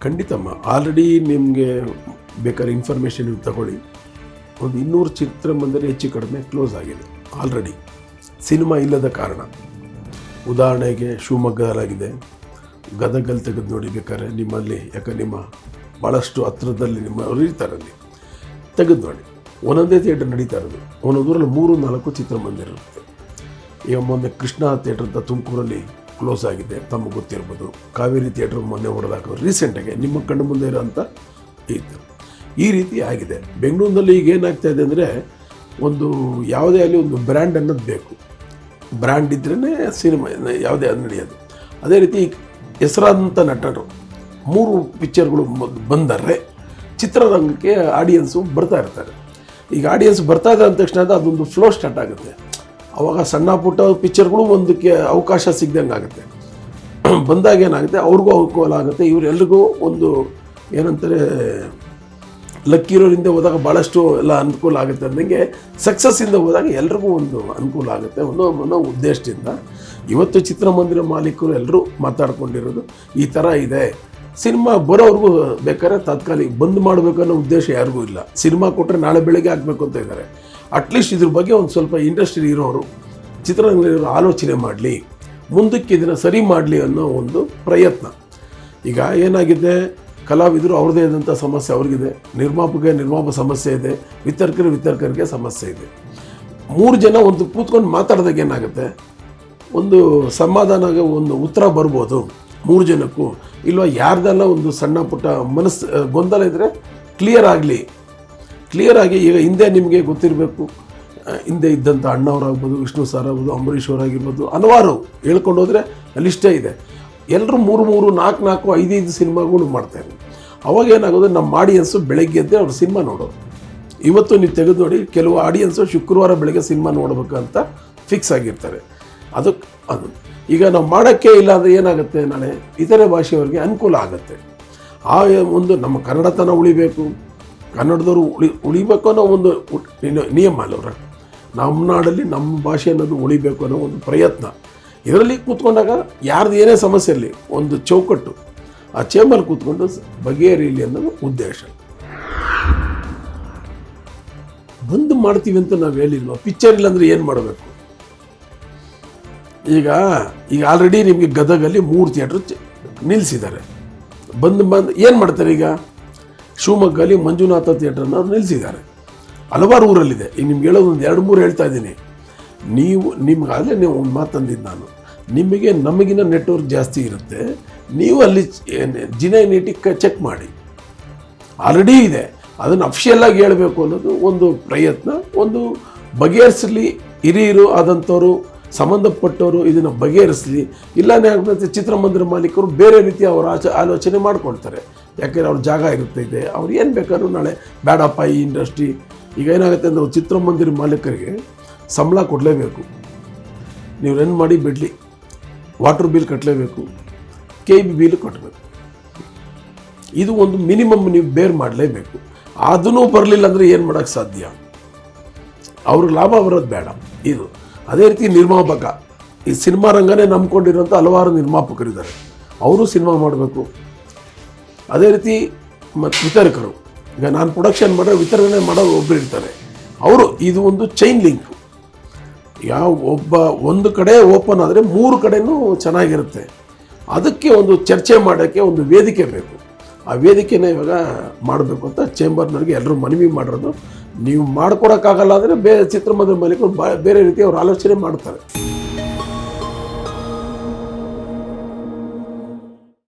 ಖಂಡಿತಮ್ಮ. Already ನಿಮಗೆ ಬೇಕಾದ್ರೆ information ತಗೊಳ್ಳಿ. ಒಂದು ಇನ್ನೂರು ಚಿತ್ರಮಂದಿರ ಹೆಚ್ಚು ಕಡಿಮೆ ಕ್ಲೋಸ್ ಆಗಿದೆ. ಆಲ್ರೆಡಿ ಸಿನಿಮಾ ಇಲ್ಲದ ಕಾರಣ. ಉದಾಹರಣೆಗೆ ಶಿವಮೊಗ್ಗದಲ್ಲಾಗಿದೆ ಗದಗಲ್ಲಿ ತೆಗೆದು ನೋಡಿ ಬೇಕಾದ್ರೆ ನಿಮ್ಮಲ್ಲಿ ಯಾಕೆ ನಿಮ್ಮ ಭಾಳಷ್ಟು ಹತ್ರದಲ್ಲಿ ನಿಮ್ಮ ಇರ್ತಾರೆ ಅಲ್ಲಿ. ತೆಗೆದು ನೋಡಿ. ಒಂದೊಂದೇ ಥಿಯೇಟರ್ ನಡೀತಾ ಇರೋದು. ಒಂದೊಂದು ಊರಲ್ಲಿ ಮೂರು ನಾಲ್ಕು ಚಿತ್ರಮಂದಿರ ಇರುತ್ತೆ. ಈಗ ಮೊನ್ನೆ ಕೃಷ್ಣ ಥಿಯೇಟರ್ ಅಂತ ತುಮಕೂರಲ್ಲಿ ಕ್ಲೋಸ್ ಆಗಿದೆ ತಮಗೆ ಗೊತ್ತಿರ್ಬೋದು. ಕಾವೇರಿ ಥಿಯೇಟ್ರ್ ಮೊನ್ನೆ ಹೊಡೆದಾಕ ರೀಸೆಂಟಾಗಿ ನಿಮ್ಮ ಕಣ್ಣು ಮುಂದೆ ಇರೋಂಥ ಇತ್ತು ಈ ರೀತಿ ಆಗಿದೆ. ಬೆಂಗಳೂರಿನಲ್ಲಿ ಈಗ ಏನಾಗ್ತಾ ಇದೆ ಅಂದರೆ ಒಂದು ಯಾವುದೇ ಅಲ್ಲಿ ಒಂದು ಬ್ರ್ಯಾಂಡ್ ಅನ್ನೋದು ಬೇಕು. ಬ್ರ್ಯಾಂಡ್ ಇದ್ರೇ ಸಿನಿಮಾ ಯಾವುದೇ ಅದು ನಡೆಯೋದು. ಅದೇ ರೀತಿ ಹೆಸರಾದಂಥ ನಟರು, ಮೂರು ಪಿಕ್ಚರ್ಗಳು ಬಂದರೆ ಚಿತ್ರರಂಗಕ್ಕೆ ಆಡಿಯನ್ಸು ಬರ್ತಾ ಇರ್ತಾರೆ. ಈಗ ಆಡಿಯನ್ಸ್ ಬರ್ತಾ ಇದೆ ಅಂದ ತಕ್ಷಣ ಅದೊಂದು ಫ್ಲೋ ಸ್ಟಾರ್ಟ್ ಆಗುತ್ತೆ. ಅವಾಗ ಸಣ್ಣ ಪುಟ್ಟ ಪಿಕ್ಚರ್ಗಳು ಒಂದಕ್ಕೆ ಅವಕಾಶ ಸಿಗ್ದಂಗೆ ಆಗುತ್ತೆ. ಬಂದಾಗ ಏನಾಗುತ್ತೆ, ಅವ್ರಿಗೂ ಅನುಕೂಲ ಆಗುತ್ತೆ. ಇವರೆಲ್ರಿಗೂ ಒಂದು ಏನಂತಾರೆ ಲಕ್ಕಿರೋರಿಂದ ಹೋದಾಗ ಭಾಳಷ್ಟು ಎಲ್ಲ ಅನುಕೂಲ ಆಗುತ್ತೆ ಅಂದಂಗೆ ಸಕ್ಸಸ್ಸಿಂದ ಹೋದಾಗ ಎಲ್ರಿಗೂ ಒಂದು ಅನುಕೂಲ ಆಗುತ್ತೆ ಅನ್ನೋ ಅನ್ನೋ ಉದ್ದೇಶದಿಂದ ಇವತ್ತು ಚಿತ್ರಮಂದಿರ ಮಾಲೀಕರು ಎಲ್ಲರೂ ಮಾತಾಡ್ಕೊಂಡಿರೋದು ಈ ಥರ ಇದೆ. ಸಿನಿಮಾ ಬರೋವ್ರಿಗೂ ಬೇಕಾದ್ರೆ ತಾತ್ಕಾಲಿಕ ಬಂದ್ ಮಾಡಬೇಕು ಅನ್ನೋ ಉದ್ದೇಶ ಯಾರಿಗೂ ಇಲ್ಲ. ಸಿನಿಮಾ ಕೊಟ್ಟರೆ ನಾಳೆ ಬೆಳಗ್ಗೆ ಹಾಕಬೇಕು ಅಂತ ಇದ್ದಾರೆ. ಅಟ್ಲೀಸ್ಟ್ ಇದ್ರ ಬಗ್ಗೆ ಒಂದು ಸ್ವಲ್ಪ ಇಂಡಸ್ಟ್ರಿ ಇರೋರು ಚಿತ್ರರಂಗದಲ್ಲಿರೋ ಆಲೋಚನೆ ಮಾಡಲಿ, ಮುಂದಕ್ಕೆ ಇದನ್ನು ಸರಿ ಮಾಡಲಿ ಅನ್ನೋ ಒಂದು ಪ್ರಯತ್ನ. ಈಗ ಏನಾಗಿದೆ? ಕಲಾವಿದರು ಅವ್ರದ್ದೇ ಆದಂಥ ಸಮಸ್ಯೆ ಅವ್ರಿಗಿದೆ. ನಿರ್ಮಾಪಕ ನಿರ್ಮಾಪ ಸಮಸ್ಯೆ ಇದೆ. ವಿತರ್ಕರು ವಿತರ್ಕರಿಗೆ ಸಮಸ್ಯೆ ಇದೆ. ಮೂರು ಜನ ಒಂದು ಕೂತ್ಕೊಂಡು ಮಾತಾಡಿದಾಗ ಏನಾಗುತ್ತೆ? ಒಂದು ಸಮಾಧಾನ ಒಂದು ಉತ್ತರ ಬರ್ಬೋದು ಮೂರು ಜನಕ್ಕೂ. ಇಲ್ವಾ ಯಾರ್ದೆಲ್ಲ ಒಂದು ಸಣ್ಣ ಪುಟ್ಟ ಮನಸ್ಸು, ಗೊಂದಲ ಇದ್ದರೆ ಕ್ಲಿಯರ್ ಆಗಲಿ. ಕ್ಲಿಯರ್ ಆಗಿ ಈಗ ಹಿಂದೆ ನಿಮಗೆ ಗೊತ್ತಿರಬೇಕು ಹಿಂದೆ ಇದ್ದಂಥ ಅಣ್ಣವರಾಗ್ಬೋದು, ವಿಷ್ಣು ಸರ್ ಆಗ್ಬೋದು ಅಂಬರೀಷ್ ಅವರಾಗಿರ್ಬೋದು, ಹಲವಾರು ಹೇಳ್ಕೊಂಡು ಹೋದರೆ ಅಲ್ಲಿಷ್ಟೇ ಇದೆ. ಎಲ್ಲರೂ ಮೂರು ಮೂರು, ನಾಲ್ಕು ನಾಲ್ಕು, ಐದೈದು ಸಿನಿಮಾಗಳು ಮಾಡ್ತಾರೆ ಅವಾಗ ಏನಾಗೋದು, ನಮ್ಮ ಆಡಿಯನ್ಸು ಬೆಳಗ್ಗೆ ಎದ್ದೆ ಅವ್ರು ಸಿನಿಮಾ ನೋಡೋದು ಇವತ್ತು ನೀವು ತೆಗೆದು ನೋಡಿ, ಕೆಲವು ಆಡಿಯನ್ಸು ಶುಕ್ರವಾರ ಬೆಳಗ್ಗೆ ಸಿನಿಮಾ ನೋಡಬೇಕಂತ ಫಿಕ್ಸ್ ಆಗಿರ್ತಾರೆ. ಅದಕ್ಕೆ ಅದು. ಈಗ ನಾವು ಮಾಡೋಕ್ಕೆ ಇಲ್ಲ ಅಂದರೆ ಏನಾಗುತ್ತೆ ನಾಳೆ? ಇತರೆ ಭಾಷೆಯವರಿಗೆ ಅನುಕೂಲ ಆಗುತ್ತೆ. ಆ ಒಂದು ನಮ್ಮ ಕನ್ನಡತನ ಉಳಿಬೇಕು. ಕನ್ನಡದವರು ಉಳಿ, ಉಳಿಬೇಕು ಅನ್ನೋ ಒಂದು ನಿಯಮ ಅಲ್ಲವ್ರ ನಮ್ಮ ನಾಡಲ್ಲಿ ನಮ್ಮ ಭಾಷೆ ಅನ್ನೋದು ಉಳಿಬೇಕು ಅನ್ನೋ ಒಂದು ಪ್ರಯತ್ನ. ಇದರಲ್ಲಿ ಕೂತ್ಕೊಂಡಾಗ ಯಾರ್ದು ಏನೇ ಸಮಸ್ಯೆ ಇರಲಿ, ಒಂದು ಚೌಕಟ್ಟು, ಆ ಚೇಂಬರ್ ಕೂತ್ಕೊಂಡು ಬಗೆಹರಿಯಲಿ ಅನ್ನೋದು ಉದ್ದೇಶ. ಬಂದು ಮಾಡ್ತೀವಿ ಅಂತ ನಾವು ಹೇಳಿಲ್ವ? ಪಿಕ್ಚರ್ ಇಲ್ಲಾಂದ್ರೆ ಏನು ಮಾಡಬೇಕು? ಈಗ ಈಗ ಆಲ್ರೆಡಿ ನಿಮಗೆ ಗದಗಲ್ಲಿ ಮೂರು ಥಿಯೇಟ್ರ್ ನಿಲ್ಲಿಸಿದ್ದಾರೆ ಬಂದು ಬಂದು ಏನು ಮಾಡ್ತಾರೆ ಈಗ? ಶಿವಮೊಗ್ಗಲ್ಲಿ ಮಂಜುನಾಥ ಥಿಯೇಟ್ರನ್ನ ಅವ್ರು ನಿಲ್ಲಿಸಿದ್ದಾರೆ ಹಲವಾರು ಊರಲ್ಲಿದೆ. ಈಗ ನಿಮ್ಗೆ ಹೇಳೋದು ಒಂದು ಎರಡು ಮೂರು ಹೇಳ್ತಾ ಇದ್ದೀನಿ. ನೀವು ನಿಮ್ಗಾಗಲೇ ನೀವು ಒಂದು ಮಾತಂದಿದ್ದು ನಾನು. ನಿಮಗೆ ನಮಗಿನ ನೆಟ್ವರ್ಕ್ ಜಾಸ್ತಿ ಇರುತ್ತೆ. ನೀವು ಅಲ್ಲಿ ಜಿನೈನಿಟಿ ಚೆಕ್ ಮಾಡಿ. ಆಲ್ರೆಡಿ ಇದೆ. ಅದನ್ನು ಅಫಿಷಿಯಲ್ ಆಗಿ ಹೇಳಬೇಕು ಅನ್ನೋದು ಒಂದು ಪ್ರಯತ್ನ. ಒಂದು ಬಗೆಹರಿಸಲಿ ಹಿರಿಯರು ಆದಂಥವ್ರು ಸಂಬಂಧಪಟ್ಟವರು ಇದನ್ನು ಬಗೆಹರಿಸಲಿ, ಇಲ್ಲಾಂದ್ರೆ ಆಗ್ಬಿಡುತ್ತೆ ಚಿತ್ರಮಂದಿರ ಮಾಲೀಕರು ಬೇರೆ ರೀತಿ ಅವರ ಆಚ, ಆಲೋಚನೆ ಮಾಡ್ಕೊಳ್ತಾರೆ. ಯಾಕೆಂದರೆ ಅವ್ರ ಜಾಗ ಇರುತ್ತೆ ಇದೆ ಅವ್ರು ಏನು ಬೇಕಾದ್ರೂ ನಾಳೆ ಬೇಡಪ್ಪ ಈ ಇಂಡಸ್ಟ್ರಿ, ಈಗ ಏನಾಗುತ್ತೆ ಅಂದರೆ ಚಿತ್ರಮಂದಿರ ಮಾಲೀಕರಿಗೆ ಸಂಬಳ ಕೊಡಲೇಬೇಕು. ನೀವು ರನ್ ಮಾಡಿ ಬಿಡಲಿ ವಾಟರ್ ಬಿಲ್ ಕಟ್ಟಲೇಬೇಕು ಕೆ ಬಿ ಬಿಲ್ ಕಟ್ಟಬೇಕು ಇದು ಒಂದು ಮಿನಿಮಮ್ ನೀವು ಬೇರ್ ಮಾಡಲೇಬೇಕು. ಅದನ್ನೂ ಬರಲಿಲ್ಲ ಅಂದರೆ ಏನು ಮಾಡೋಕ್ಕೆ ಸಾಧ್ಯ? ಅವ್ರಿಗೆ ಲಾಭ ಬರೋದು ಬೇಡ, ಇದು. ಅದೇ ರೀತಿ ನಿರ್ಮಾಪಕ. ಈ ಸಿನಿಮಾ ರಂಗನೇ ನಂಬ್ಕೊಂಡಿರೋಂಥ ಹಲವಾರು ನಿರ್ಮಾಪಕರಿದ್ದಾರೆ. ಅವರು ಸಿನಿಮಾ ಮಾಡಬೇಕು. ಅದೇ ರೀತಿ ಮತ್ತು ವಿತರಕರು. ಈಗ ನಾನು ಪ್ರೊಡಕ್ಷನ್ ಮಾಡೋ ವಿತರಣೆ ಮಾಡೋರು ಒಬ್ಬರು ಇರ್ತಾರೆ. ಅವರು, ಇದು ಒಂದು ಚೈನ್ ಲಿಂಕ್ ಯಾವ ಒಬ್ಬ ಒಂದು ಕಡೆ ಓಪನ್ ಆದರೆ ಮೂರು ಕಡೆಯೂ ಚೆನ್ನಾಗಿರುತ್ತೆ. ಅದಕ್ಕೆ ಒಂದು ಚರ್ಚೆ ಮಾಡೋಕ್ಕೆ ಒಂದು ವೇದಿಕೆ ಬೇಕು. ಆ ವೇದಿಕೆನ ಇವಾಗ ಮಾಡಬೇಕು ಅಂತ ಚೇಂಬರ್ನವ್ರಿಗೆ ಎಲ್ಲರೂ ಮನವಿ ಮಾಡಿರೋದು ನೀವು ಮಾಡ್ಕೊಡೋಕ್ಕಾಗಲ್ಲ ಅಂದರೆ ಬೇರೆ ಚಿತ್ರಮಂದಿರ ಮಾಲೀಕರು ಬೇರೆ ರೀತಿ ಅವ್ರು ಆಲೋಚನೆ ಮಾಡ್ತಾರೆ.